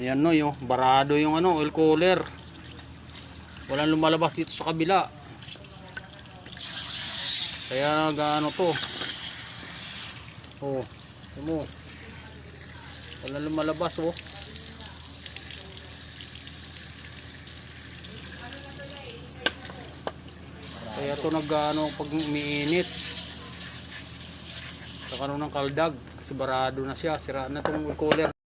Ayan no, yung barado yung ano, oil cooler. Walang lumalabas dito sa kabila. Kaya gaano to. Oh, ito mo. Walang lumalabas oh. Kaya to nagano pag umiinit. Sa kanunang ano, kaldag kasi barado na siya, sira na tong oil cooler.